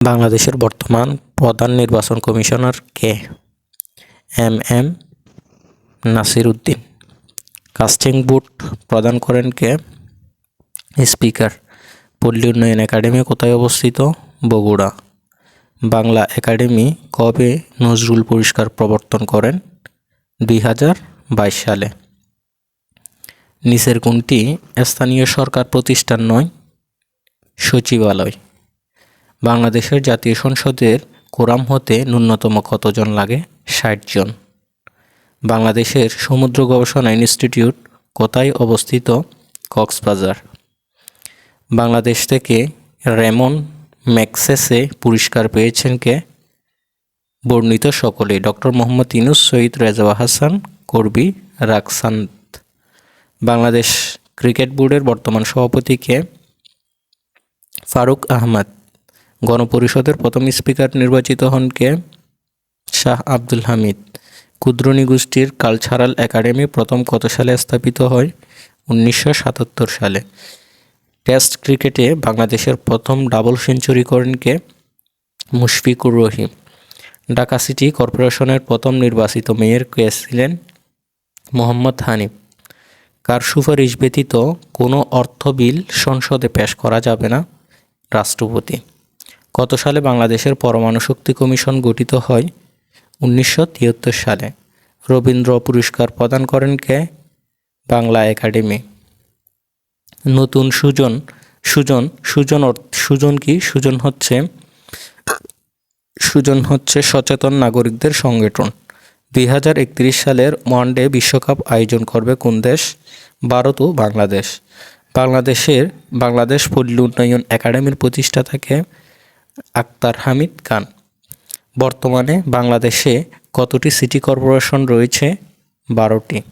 বাংলাদেশের বর্তমান প্রধান নির্বাচন কমিশনার কে? M. M. Nasir Uddin casting vote প্রদান করেন কে? স্পিকার। পল্লী উন্নয়ন একাডেমি কোথায় অবস্থিত? বগুড়া। বাংলা একাডেমি কবে নজরুল পুরস্কার প্রবর্তন করেন? দুই হাজার বাইশ সালে। নিচের কোনটি স্থানীয় সরকার প্রতিষ্ঠান নয়? সচিবালয়। বাংলাদেশের জাতীয় সংসদের কোরাম হতে ন্যূনতম কতজন লাগে? ষাট জন। বাংলাদেশের সমুদ্র গবেষণা ইনস্টিটিউট কোথায় অবস্থিত? কক্সবাজার। বাংলাদেশ থেকে রেমন ম্যাক্সেসে পুরস্কার পেয়েছেন কে? বর্ণিত সকলে ডক্টর মোহাম্মদ ইনুস সঈদ রেজাওয়া হাসান, করবি রাকসান্ত বাংলাদেশ ক্রিকেট বোর্ডের বর্তমান সভাপতি কে? ফারুক আহমদ। গণপরিষদের প্রথম স্পিকার নির্বাচিত হন কে? শাহ আব্দুল হামিদ। ক্ষুদ্রণী গোষ্ঠীর কালচারাল একাডেমি প্রথম কত সালে স্থাপিত হয়? উনিশশো সাতাত্তর সালে। টেস্ট ক্রিকেটে বাংলাদেশের প্রথম ডাবল সেঞ্চুরি করেন কে? মুশফিকুর রহিম। ঢাকা সিটি কর্পোরেশনের প্রথম নির্বাচিত মেয়র কে ছিলেন? মোহাম্মদ হানিফ। কার সুপারিশ ব্যতীত কোনো অর্থ বিল সংসদে পেশ করা যাবে না? রাষ্ট্রপতি। কত সালে বাংলাদেশের পরমাণু শক্তি কমিশন গঠিত হয় উনিশশো তিয়াত্তর সালে। রবীন্দ্র পুরস্কার প্রদান করেন কে? বাংলা একাডেমি। নতুন সুজন সুজন সুজন অর্থ- সুজন কি? সুজন হচ্ছে সুজন হচ্ছে সচেতন নাগরিকদের সংগঠন। দুই হাজার একত্রিশ সালের ওয়ানডে বিশ্বকাপ আয়োজন করবে কোন দেশ? ভারত ও বাংলাদেশ। বাংলাদেশের, বাংলাদেশ পল্লী উন্নয়ন একাডেমির প্রতিষ্ঠাতাকে আক্তার হামিদ খান। বর্তমানে বাংলাদেশে কতটি সিটি কর্পোরেশন রয়েছে? বারোটি।